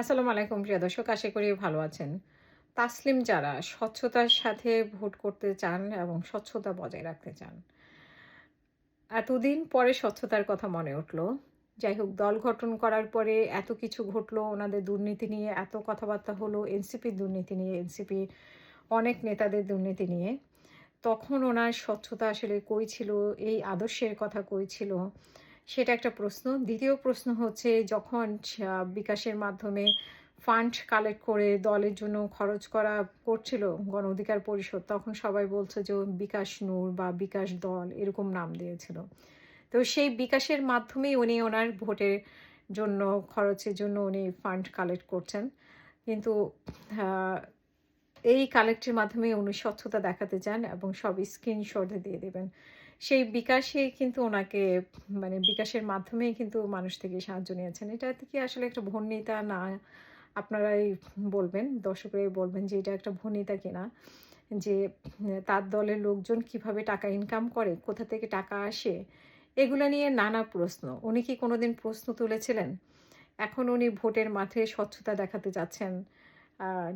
আসসালামু আলাইকুম, প্রিয় দর্শক। আশা করি ভালো আছেন। তাসলিম যারা স্বচ্ছতার সাথে ভোট করতে চান এবং স্বচ্ছতা বজায় রাখতে চান। এতদিন পরে স্বচ্ছতার কথা মনে উঠল। যাই হোক, দল গঠন করার পরে এত কিছু ঘটলো, ওনাদের দুর্নীতি নিয়ে এত কথাবার্তা হলো, এনসিপির দুর্নীতি নিয়ে, এনসিপি অনেক নেতাদের দুর্নীতি নিয়ে। তখন ওনার স্বচ্ছতা আসলে কই ছিল? এই আদর্শের কথা কই ছিল? সেটা একটা প্রশ্ন। দ্বিতীয় প্রশ্ন হচ্ছে, যখন বিকাশের মাধ্যমে ফান্ড কালেক্ট করে দলের জন্য খরচ করা করছিল গণ অধিকার পরিষদ, তখন সবাই বলছে যে, বিকাশ নূর বা বিকাশ দল এরকম নাম দিয়েছিল। তো সেই বিকাশের মাধ্যমেই উনি ওনার ভোটের জন্য, খরচের জন্য উনি ফান্ড কালেক্ট করছেন। কিন্তু এই কালেক্টের মাধ্যমে উনি স্বচ্ছতা দেখাতে চান এবং সব স্ক্রিনশটে দিয়ে দেবেন। সেই বিকাশে কিন্তু ওনাকে মানে বিকাশের মাধ্যমেই কিন্তু মানুষ থেকে সাহায্য নিয়েছেন। এটা কি আসলে একটা ভন্যিতা না, আপনারাই বলবেন, দর্শকরাই বলবেন যে এটা একটা ভন্যিতা কিনা? যে তার দলের লোকজন কীভাবে টাকা ইনকাম করে, কোথা থেকে টাকা আসে? এগুলো নিয়ে নানা প্রশ্ন। উনি কি কোনোদিন প্রশ্ন তুলেছিলেন? এখন উনি ভোটের মাঠে স্বচ্ছতা দেখাতে যাচ্ছেন।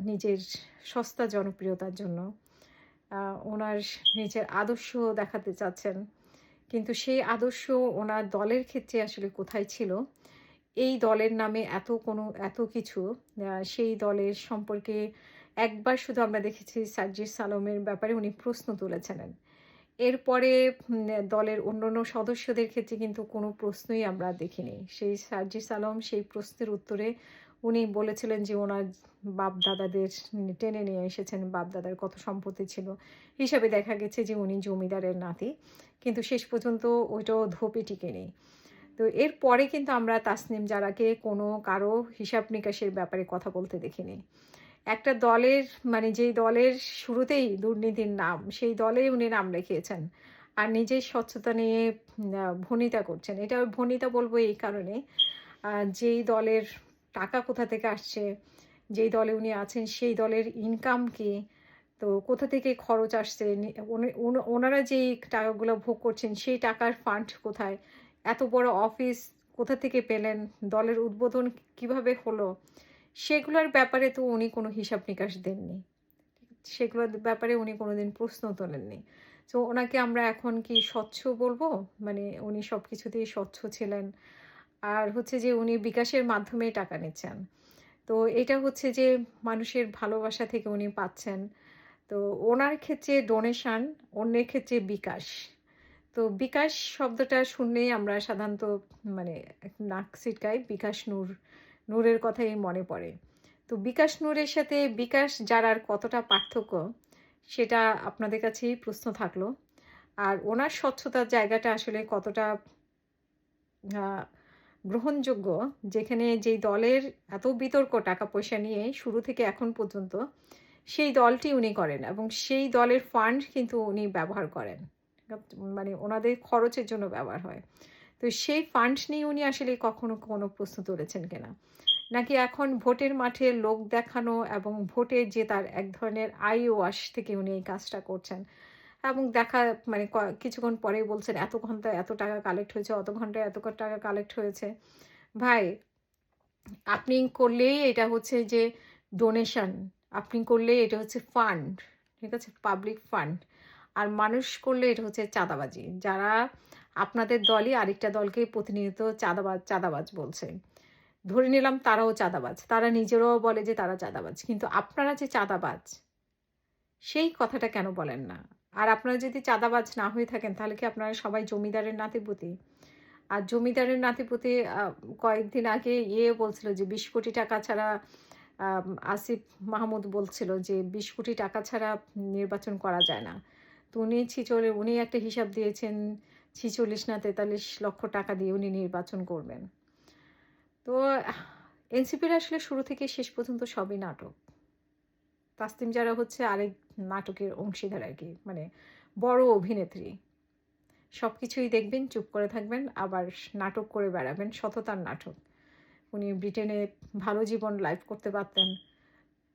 নিজের সস্তা জনপ্রিয়তার জন্য ওনার নিজের আদর্শ দেখাতে চাচ্ছেন। কিন্তু সেই আদর্শ ওনার দলের ক্ষেত্রে আসলে কোথায় ছিল? এই দলের নামে এত কোনো, এত কিছু সেই দলের সম্পর্কে একবার শুধু আমরা দেখেছি সার্জিস সালমের ব্যাপারে উনি প্রশ্ন তুলেছিলেন এরপরে দলের অন্যান্য সদস্যদের ক্ষেত্রে কিন্তু কোনো প্রশ্নই আমরা দেখিনি। সেই সার্জিস আলম সেই প্রশ্নের উত্তরে উনি বলেছিলেন যে ওনার বাপ দাদাদের টেনে নিয়ে এসেছেন বাপ দাদার কত সম্পত্তি ছিল। হিসাবে দেখা গেছে যে উনি জমিদারের নাতি, কিন্তু শেষ পর্যন্ত ওইটাও ধোপে টিকে নেই। তো এরপরে কিন্তু আমরা তাসনিম জারাকে কোনো কারও হিসাব নিকাশের ব্যাপারে কথা বলতে দেখিনি। একটা দলের মানে যেই দলের শুরুতেই দুর্নীতির নাম, সেই দলেই উনি নাম লিখিয়েছেন আর নিজের স্বচ্ছতা নিয়ে ভনিতা করছেন। এটা ভনিতা বলব এই কারণে যেই দলের টাকা কোথা থেকে আসছে? যেই দলে উনি আছেন, সেই দলের ইনকাম কি? তো কোথা থেকে খরচ আসছে? ওনারা যেই টাকাগুলো ভোগ করছেন, সেই টাকার ফান্ড কোথায়? এত বড় অফিস কোথা থেকে পেলেন? দলের উদ্বোধন কীভাবে হলো? সেগুলোর ব্যাপারে তো উনি কোনো হিসাব নিকাশ দেননি। সেগুলোর ব্যাপারে উনি কোনোদিন প্রশ্ন তোলেননি। তো ওনাকে আমরা এখন কি স্বচ্ছ বলব? মানে উনি সব কিছুতেই স্বচ্ছ ছিলেন। আর হচ্ছে যে উনি বিকাশের মাধ্যমে টাকা নিচ্ছেন। তো এটা হচ্ছে যে মানুষের ভালোবাসা থেকে উনি পাচ্ছেন। তো ওনার ক্ষেত্রে ডোনেশন অন্যের ক্ষেত্রে বিকাশ। তো বিকাশ শব্দটা শুনলেই আমরা সাধারণত মানে নাক সিটকাই বিকাশ নূর, নূরের কথাই মনে পড়ে। তো বিকাশ নূরের সাথে বিকাশ যারার কতটা পার্থক্য, সেটা আপনাদের কাছেই প্রশ্ন থাকল। আর ওনার স্বচ্ছতার জায়গাটা আসলে কতটা গ্রহণযোগ্য, যেখানে যেই দলের এত বিতর্ক টাকা পয়সা নিয়ে শুরু থেকে এখন পর্যন্ত, সেই দলটি উনি করেন এবং সেই দলের ফান্ড কিন্তু উনি ব্যবহার করেন। মানে ওনাদের খরচের জন্য ব্যবহার হয়। তো সেই ফান্ড নিয়ে উনি আসলে কখনো কোনো প্রশ্ন তুলেছেন কিনা? নাকি এখন ভোটের মাঠে লোক দেখানো এবং ভোটে যে তার এক ধরনের আই ওয়াশ থেকে উনি এই কাজটা করছেন? এবং দেখা মানে কিছুক্ষণ পরেই বলছেন, এত ঘন্টায় এত টাকা কালেক্ট হয়েছে, অত ঘন্টায় এত টাকা কালেক্ট হয়েছে। ভাই, আপনি করলেই এটা হচ্ছে যে ডোনেশন আপনি করলে এটা হচ্ছে ফান্ড ঠিক আছে? পাবলিক ফান্ড আর মানুষ করলে এটা হচ্ছে চাঁদাবাজি। যারা আপনাদের দলই আরেকটা দলকে প্রতিনিয়ত চাঁদাবাজ চাঁদাবাজ বলছে। ধরে নিলাম তারাও চাঁদাবাজ। তারা নিজেরাও বলে যে তারা চাঁদাবাজ। কিন্তু আপনারা যে চাঁদাবাজ, সেই কথাটা কেন বলেন না? আর আপনারা যদি চাঁদাবাজ না হয়ে থাকেন, তাহলে কি আপনারা সবাই জমিদারের নাতিপুতি? আর জমিদারের নাতিপুতি কয়েকদিন আগে ইয়ে বলছিল যে, বিশ কোটি টাকা ছাড়া আসিফ মাহমুদ বলছিল যে, বিশ কোটি টাকা ছাড়া নির্বাচন করা যায় না। তো উনি ছিচলে উনি একটা হিসাব দিয়েছেন, ছিচল্লিশ না তেতাল্লিশ লক্ষ টাকা দিয়ে উনি নির্বাচন করবেন। তো এনসিপির আসলে শুরু থেকে শেষ পর্যন্ত সবই নাটক। তাসতিম যারা হচ্ছে আরেক নাটকের অংশীদার আর কি মানে বড় অভিনেত্রী। সব কিছুই দেখবেন, চুপ করে থাকবেন, আবার নাটক করে বেড়াবেন, সততার নাটক। উনি ব্রিটেনে ভালো জীবন লাইভ করতে পারতেন,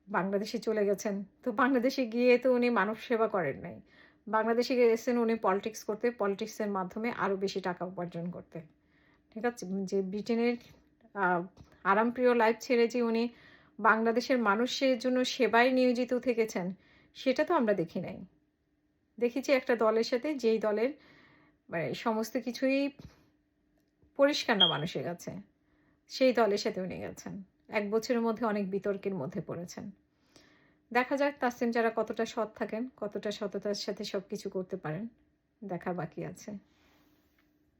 বাংলাদেশে চলে গেছেন। তো বাংলাদেশে গিয়ে তো উনি মানব সেবা করেন নাই। বাংলাদেশে গেছেন উনি পলিটিক্স করতে, পলিটিক্সের মাধ্যমে আরও বেশি টাকা উপার্জন করতে। ঠিক আছে? যে ব্রিটেনের আরামপ্রিয় লাইফ ছেড়ে যে উনি বাংলাদেশের মানুষের জন্য সেবায় নিয়োজিত থেকেছেন, সেটা তো আমরা দেখি নাই। দেখেছি একটা দলের সাথে, যেই দলের মানে সমস্ত কিছুই পরিষ্কার না মানুষের কাছে, সেই দলের সাথে উনি গেছেন। এক বছরের মধ্যে অনেক বিতর্কের মধ্যে পড়েছেন। দেখা যাক তাসিম যারা কতটা সৎ থাকেন, কতটা সততার সাথে সব কিছু করতে পারেন দেখা বাকি আছে।